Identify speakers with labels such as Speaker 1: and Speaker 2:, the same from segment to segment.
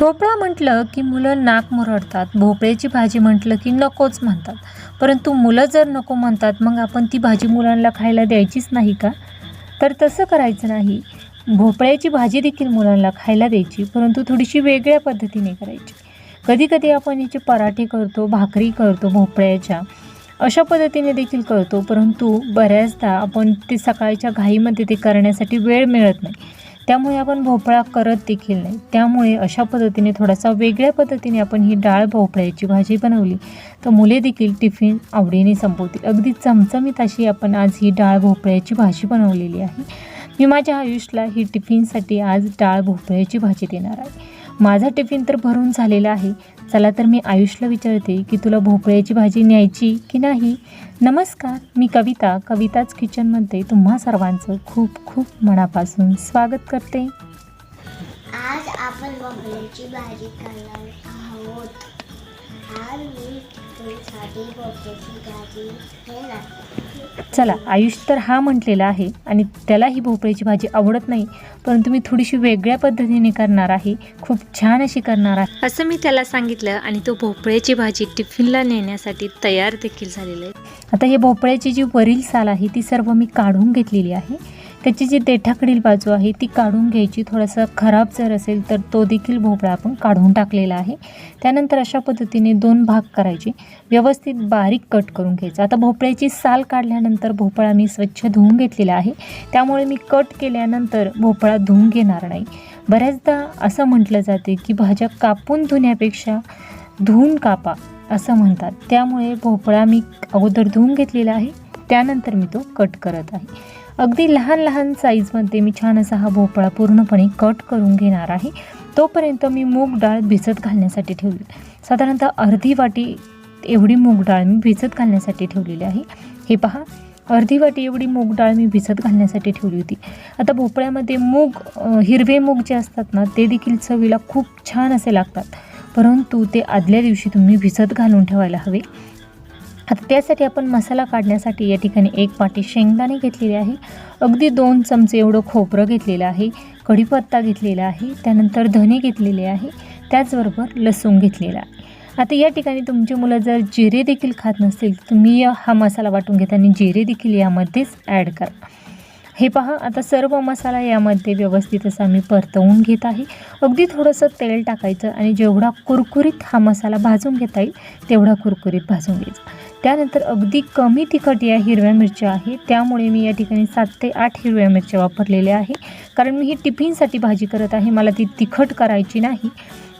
Speaker 1: ढोपळा म्हटलं की मुलं नाक मुरडतात भोपळ्याची भाजी म्हटलं की नकोच म्हणतात. परंतु मुलं जर नको म्हणतात मग आपण ती भाजी मुलांना खायला द्यायचीच नाही का? तर तसं करायचं नाही. भोपळ्याची भाजी देखील मुलांना खायला द्यायची परंतु थोडीशी वेगळ्या पद्धतीने करायची. कधीकधी आपण याचे पराठे करतो भाकरी करतो भोपळ्याच्या अशा पद्धतीने देखील करतो. परंतु बऱ्याचदा आपण ते सकाळच्या घाईमध्ये ते करण्यासाठी वेळ मिळत नाही. त्यामुळे आपण भोपळा करत देखील नाही. त्यामुळे अशा पद्धतीने थोडासा वेगळ्या पद्धतीने आपण ही डाळ भोपळ्याची भाजी बनवली तर मुले देखील टिफिन आवडीने संपवतील. अगदी चमचमीत अशी आपण आज ही डाळ भोपळ्याची भाजी बनवलेली आहे. मी माझ्या आयुष्याला ही टिफिनसाठी आज डाळ भोपळ्याची भाजी देणार आहे. माझा टिफिन तर भरून झालेला आहे. चला तर मी आयुषला विचारते की तुला भोपळ्याची भाजी न्यायची की नाही? नमस्कार मी कविता कविताच किचनमध्ये तुम्हा सर्वांचं खूप खूप मनापासून स्वागत करते.
Speaker 2: आज आपण भोपळ्याची भाजी करणार आहोत.
Speaker 1: चला आयुष तर हा म्हटलेला आहे आणि त्याला ही भोपळ्याची भाजी आवडत नाही परंतु मी थोडीशी वेगळ्या पद्धतीने करणार आहे खूप छान अशी करणार आहे. असं मी त्याला सांगितलं आणि तो भोपळ्याची भाजी टिफिनला नेण्यासाठी तयार देखील झालेला आहे. आता हे भोपळ्याची जी वरील साल आहे ती सर्व मी काढून घेतलेली आहे. त्याची जी देठाकडील बाजू आहे ती काढून घ्यायची. थोडासा खराब जर असेल तर तो देखील भोपळा आपण काढून टाकलेला आहे. त्यानंतर अशा पद्धतीने दोन भाग करायचे. व्यवस्थित बारीक कट करून घ्यायचं. आता भोपळ्याची साल काढल्यानंतर भोपळा मी स्वच्छ धुवून घेतलेला आहे. त्यामुळे मी कट केल्यानंतर भोपळा धुवून घेणार नाही. बऱ्याचदा असं म्हटलं जाते की भाज्या कापून धुण्यापेक्षा धुवून कापा असं म्हणतात. त्यामुळे भोपळा मी अगोदर धुवून घेतलेला आहे. त्यानंतर मी तो कट करत आहे. अगदी लहान लहान साईजमध्ये मी छान असा हा भोपळा पूर्णपणे कट करून घेणार आहे. तोपर्यंत मी मूग डाळ भिजत घालण्यासाठी ठेवली. साधारणतः अर्धी वाटी एवढी मूग डाळ मी भिजत घालण्यासाठी ठेवलेली आहे. हे पहा अर्धी वाटी एवढी मूग डाळ मी भिजत घालण्यासाठी ठेवली होती. आता भोपळ्यामध्ये मूग हिरवे मूग जे असतात ना ते देखील चवीला खूप छान असे लागतात. परंतु ते आदल्या दिवशी तुम्ही भिजत घालून ठेवायला हवे. आता त्यासाठी आपण मसाला काढण्यासाठी या ठिकाणी एक पाटी शेंगदाणे घेतलेले आहे. अगदी दोन चमचे एवढं खोबरं घेतलेलं आहे. कढीपत्ता घेतलेला आहे. त्यानंतर धने घेतलेले आहे. त्याचबरोबर लसूण घेतलेला आहे. आता या ठिकाणी तुमची मुलं जर जिरे देखील खात नसतील तुम्ही हा मसाला वाटून घेताना जिरे देखील यामध्येच ॲड करा. हे पहा आता सर्व मसाला यामध्ये व्यवस्थित असा मी परतवून घेत आहे. अगदी थोडंसं तेल टाकायचं आणि जेवढा कुरकुरीत हा मसाला भाजून घेता येईल तेवढा कुरकुरीत भाजून घ्यायचा. त्यानंतर अगदी कमी तिखट या हिरव्या मिरच्या आहे. त्यामुळे मी या ठिकाणी सात ते आठ हिरव्या मिरच्या वापरलेल्या आहे. कारण मी ही टिफिनसाठी भाजी करत आहे. मला ती तिखट करायची नाही.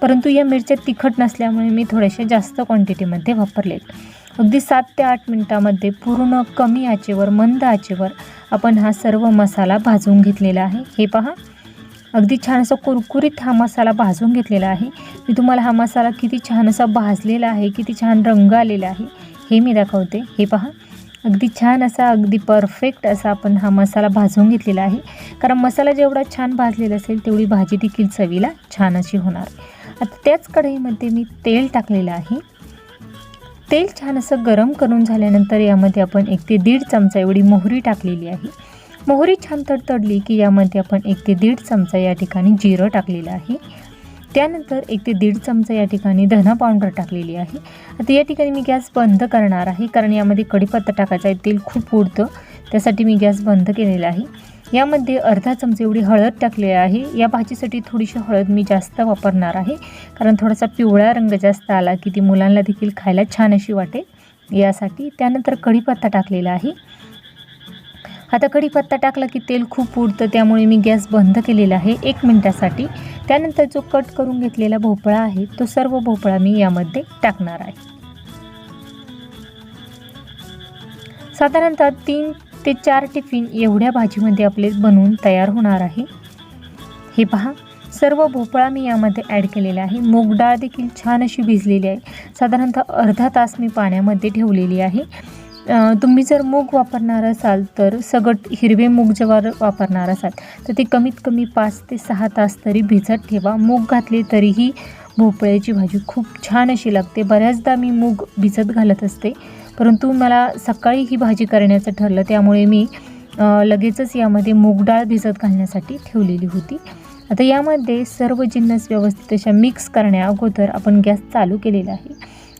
Speaker 1: परंतु या मिरच्या तिखट नसल्यामुळे मी थोड्याशा जास्त क्वांटिटीमध्ये वापरले अगदी सात ते आठ मिनटामध्ये पूर्ण कमी आचेवर मंद आचेवर आपण हा सर्व मसाला भाजून घेतलेला आहे. हे पहा. अगदी छान असा कुरकुरीत हा मसाला भाजून घेतलेला आहे. मी तुम्हाला हा मसाला किती छान असा भाजलेला आहे किती छान रंग आलेला आहे. हे मी दाखवते. हे पहा. अगदी छान असा अगदी परफेक्ट असा आपण हा मसाला भाजून घेतलेला आहे. कारण मसाला जेवढा छान भाजलेला असेल तेवढी भाजी देखील चवीला छान अशी होणार. आता त्याच कढईमध्ये मी तेल टाकलेलं आहे. तेल छान असं गरम करून झाल्यानंतर यामध्ये आपण एक ते दीड चमचा एवढी मोहरी टाकलेली आहे. मोहरी छान तडतडली की यामध्ये आपण एक ते दीड चमचा या ठिकाणी जिरं टाकलेलं आहे. त्यानंतर एक ते दीड चमचा या ठिकाणी धना पावडर टाकलेली आहे. आता या ठिकाणी मी गॅस बंद करणार आहे कारण यामध्ये कढीपत्ता टाकायचा आहे तेल खूप उडतं. त्यासाठी मी गॅस बंद केलेला आहे. यामध्ये अर्धा चमचा एवढी हळद टाकलेली आहे. या भाजीसाठी थोडीशी हळद मी जास्त वापरणार आहे कारण थोडासा पिवळा रंग जास्त आला की ती मुलांना देखील खायला छान अशी वाटेल. यासाठी त्यानंतर कढीपत्ता टाकलेला आहे. आता कढीपत्ता टाकला की तेल खूप उडतं त्यामुळे मी गॅस बंद केलेला आहे एक मिनटासाठी. त्यानंतर जो कट करून घेतलेला भोपळा आहे तो सर्व भोपळा मी यामध्ये टाकणार आहे. साधारणतः तीन ते चार टिफिन एवढ्या भाजीमध्ये आपले बनवून तयार होणार आहे. हे पहा सर्व भोपळा मी यामध्ये ॲड केलेला आहे. मूग डाळ देखील छान अशी भिजलेली आहे. साधारणतः अर्धा तास मी पाण्यामध्ये ठेवलेली आहे. तुम्ही जर मूग वापरणार असाल तर सगट हिरवे मूग जेव्हा वापरणार असाल तर ते कमीत कमी पाच ते सहा तास तरी भिजत ठेवा. मूग घातले तरीही भोपळ्याची भाजी खूप छान अशी लागते. बऱ्याचदा मी मूग भिजत घालत असते परंतु मला सकाळी ही भाजी करण्याचं ठरलं त्यामुळे मी लगेचच यामध्ये मूग डाळ भिजत घालण्यासाठी ठेवलेली होती. आता यामध्ये सर्व जिन्नस व्यवस्थित अशा मिक्स करण्या अगोदर आपण गॅस चालू केलेला आहे.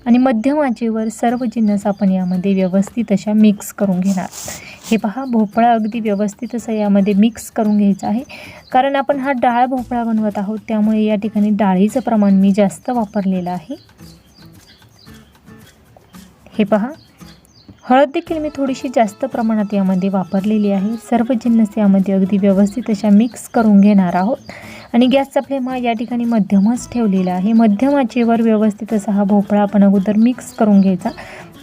Speaker 1: आणि मध्यम आचेवर सर्व जिन्नस आपण यामध्ये व्यवस्थित अशा मिक्स करून घेणार. हे पहा भोपळा अगदी व्यवस्थित असं यामध्ये मिक्स करून घ्यायचा आहे. कारण आपण हा डाळ भोपळा बनवत आहोत त्यामुळे या ठिकाणी डाळीचं प्रमाण मी जास्त वापरलेलं आहे. हे पहा हळद देखील मी थोडीशी जास्त प्रमाणात यामध्ये वापरलेली आहे. सर्व जिन्नस यामध्ये अगदी व्यवस्थित अशा मिक्स करून घेणार आहोत. आणि गॅसचा फ्लेम हा या ठिकाणी मध्यमच ठेवलेला आहे. मध्यम आचेवर व्यवस्थित असा हा भोपळा आपण अगोदर मिक्स करून घ्यायचा.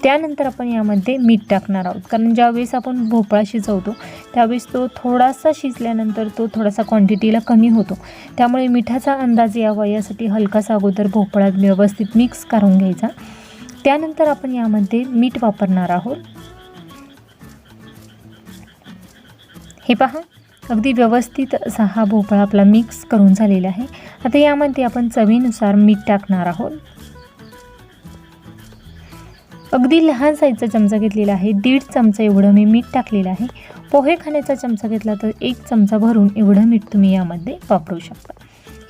Speaker 1: त्यानंतर आपण यामध्ये मीठ टाकणार आहोत. कारण ज्यावेळेस आपण भोपळा शिजवतो त्यावेळेस तो थोडासा शिजल्यानंतर तो थोडासा क्वांटिटीला कमी होतो. त्यामुळे मिठाचा अंदाज यावा यासाठी हलकासा अगोदर भोपळा व्यवस्थित मिक्स करून घ्यायचा. त्यानंतर आपण यामध्ये मीठ वापरणार आहोत. हे पहा. अगदी व्यवस्थित असा हा भोपळा आपला मिक्स करून झालेला आहे. आता यामध्ये आपण चवीनुसार मीठ टाकणार आहोत. अगदी लहान साईजचा चमचा घेतलेला आहे. दीड चमचा एवढं मी मीठ टाकलेलं आहे. पोहे खाण्याचा चमचा घेतला तर एक चमचा भरून एवढं मीठ तुम्ही यामध्ये वापरू शकता.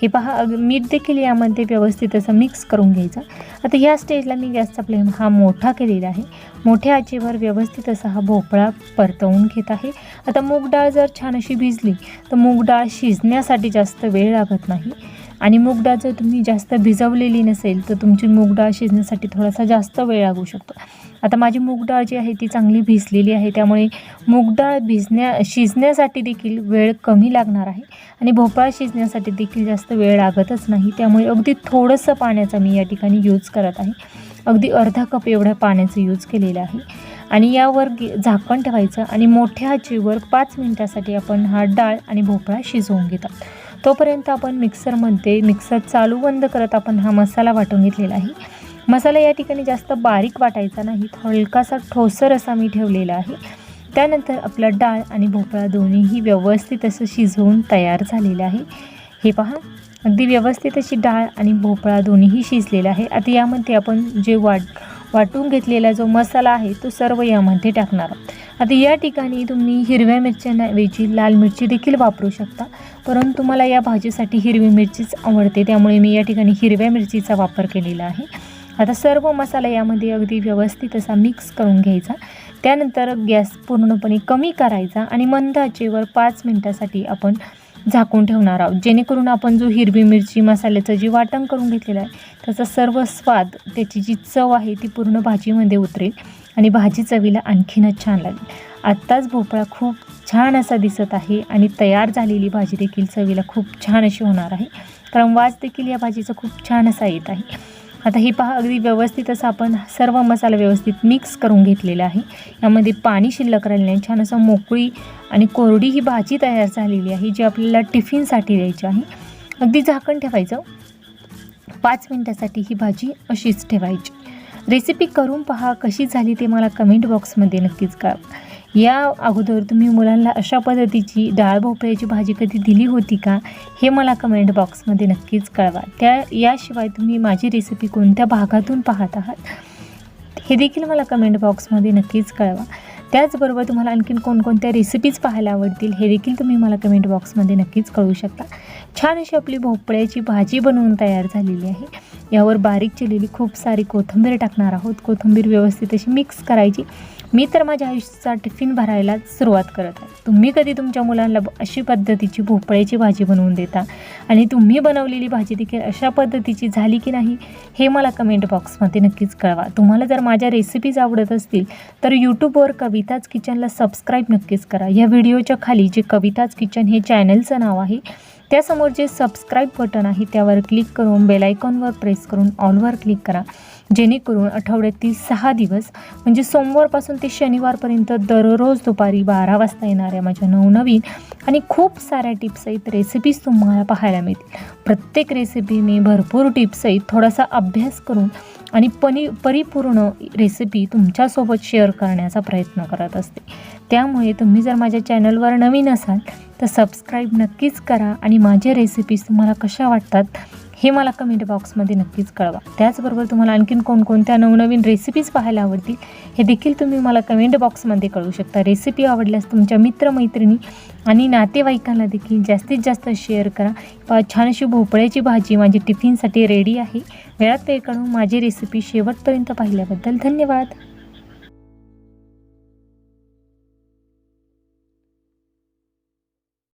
Speaker 1: हे पहा अग मीठ देखील यामध्ये व्यवस्थित असं मिक्स करून घ्यायचं. आता या स्टेजला मी गॅसचा फ्लेम हा मोठा केलेला आहे. मोठ्या आचेवर व्यवस्थित असा हा भोपळा परतवून घेत आहे. आता मूग डाळ जर छान अशी भिजली तर मूग डाळ शिजण्यासाठी जास्त वेळ लागत नाही. आणि मूग डाळ जर तुम्ही जास्त भिजवलेली नसेल तर तुमची मूग डाळ शिजण्यासाठी थोडासा जास्त वेळ लागू शकतो. आता माझी मूग डाळ जी आहे ती चांगली भिजलेली आहे. त्यामुळे मूग डाळ भिजण्या शिजण्यासाठी देखील वेळ कमी लागणार आहे. आणि भोपळा शिजण्यासाठी देखील जास्त वेळ लागतच नाही. त्यामुळे अगदी थोडंसं पाण्याचा मी या ठिकाणी यूज करत आहे. अगदी अर्धा कप एवढ्या पाण्याचं यूज केलेलं आहे. आणि यावर झाकण ठेवायचं आणि मोठ्या आचेवर पाच मिनटासाठी आपण हा डाळ आणि भोपळा शिजवून घेतात तोपर्यंत आपण मिक्सरमध्ये मिक्सर चालू बंद करत आपण हा मसाला वाटून घेतलेला आहे. मसाला या ठिकाणी जास्त बारीक वाटायचा नाही हलकासा ठोसर असा मी ठेवलेला आहे. त्यानंतर आपला डाळ आणि भोपळा दोन्हीही व्यवस्थित असं शिजवून तयार झालेलं आहे. हे पहा अगदी व्यवस्थित अशी डाळ आणि भोपळा दोन्हीही शिजलेला आहे. आता यामध्ये आपण जे वाट वाटून घेतलेला जो मसाला आहे तो सर्व यामध्ये टाकणार आहोत. आता या ठिकाणी तुम्ही हिरव्या मिरच्यांऐवजी लाल मिरची देखील वापरू शकता. परंतु मला या भाजीसाठी हिरवी मिरचीच आवडते त्यामुळे मी या ठिकाणी हिरव्या मिरचीचा वापर केलेला आहे. आता सर्व मसाला यामध्ये अगदी व्यवस्थित असा मिक्स करून घ्यायचा. त्यानंतर गॅस पूर्णपणे कमी करायचा आणि मंद आचेवर पाच मिनटासाठी आपण झाकून ठेवणार आहोत. जेणेकरून आपण जो हिरवी मिरची मसाल्याचं जे वाटण करून घेतलेलं आहे त्याचा सर्व स्वाद त्याची जी चव आहे ती पूर्ण भाजीमध्ये उतरेल. आणि भाजी चवीला आणखीनच छान लागेल. आत्ताच भोपळा खूप छान असा दिसत आहे आणि तयार झालेली भाजी देखील चवीला खूप छान अशी होणार आहे. कारण वास देखील या भाजीचा खूप छान असा येत आहे. आता हे पहा अगदी व्यवस्थित असं आपण सर्व मसाला व्यवस्थित मिक्स करून घेतलेला आहे. यामध्ये पाणी शिल्लक राहिले नाही. छान असं मोकळी आणि कोरडी ही भाजी तयार झालेली आहे जी आपल्याला टिफिनसाठी द्यायची आहे. अगदी झाकण ठेवायचं. पाच मिनटासाठी ही भाजी अशीच ठेवायची. रेसिपी करून पहा कशी झाली ते मला कमेंट बॉक्समध्ये नक्कीच कळवा. या अगोदर तुम्ही मुलांना अशा पद्धतीची डाळ भोपळ्याची भाजी कधी दिली होती का हे मला कमेंट बॉक्समध्ये नक्कीच कळवा. त्या याशिवाय तुम्ही माझी रेसिपी कोणत्या भागातून पाहत आहात हे देखील मला कमेंट बॉक्समध्ये नक्कीच कळवा. त्याचबरोबर तुम्हाला आणखीन कोणकोणत्या रेसिपीज पाहायला आवडतील हे देखील तुम्ही मला कमेंट बॉक्समध्ये नक्कीच कळवू शकता. छान अशी आपली भोपळ्याची भाजी बनवून तयार झालेली आहे. यावर बारीक चिरलेली खूप सारी कोथिंबीर टाकणार आहोत. कोथिंबीर व्यवस्थित अशी मिक्स करायची. मी तर माझ्या आयुष्याचा टिफिन भरायला सुरुवात करत आहे. तुम्ही कधी तुमच्या मुलांना ब- अशी पद्धतीची भोपळ्याची भाजी बनवून देता? आणि तुम्ही बनवलेली भाजी देखील अशा पद्धतीची झाली की नाही हे मला कमेंट बॉक्समध्ये नक्कीच कळवा. तुम्हाला जर माझ्या रेसिपीज आवडत असतील तर यूट्यूबवर कविताज किचनला सबस्क्राईब नक्कीच करा. या व्हिडिओच्या खाली जे कविताज किचन हे चॅनलचं नाव आहे त्यासमोर जे सबस्क्राईब बटन आहे त्यावर क्लिक करून बेलायकॉनवर प्रेस करून ऑलवर क्लिक करा. जेणेकरून आठवड्यातील सहा दिवस म्हणजे सोमवारपासून ते शनिवारपर्यंत दररोज दुपारी बारा वाजता येणाऱ्या माझ्या नवनवीन आणि खूप साऱ्या टिप्ससहित रेसिपीज तुम्हाला पाहायला मिळतील. प्रत्येक रेसिपी मी भरपूर टिप्ससहित थोडासा अभ्यास करून आणि पनी परिपूर्ण रेसिपी तुमच्यासोबत शेअर करण्याचा प्रयत्न करत असते. त्यामुळे तुम्ही जर माझ्या चॅनलवर नवीन असाल तर सबस्क्राईब नक्कीच करा आणि माझ्या रेसिपीज तुम्हाला कशा वाटतात हे मला कमेंट बॉक्समध्ये नक्कीच कळवा. त्याचबरोबर तुम्हाला आणखीन कोणकोणत्या नवनवीन रेसिपीज पाहायला आवडतील हे देखील तुम्ही मला कमेंट बॉक्समध्ये कळवू शकता. रेसिपी आवडल्यास तुमच्या मित्रमैत्रिणी आणि नातेवाईकांना देखील जास्तीत जास्त शेअर करा. छान अशी भोपळ्याची भाजी माझी टिफिनसाठी रेडी आहे. वेळात वेळ काढून माझी रेसिपी शेवटपर्यंत पाहिल्याबद्दल धन्यवाद.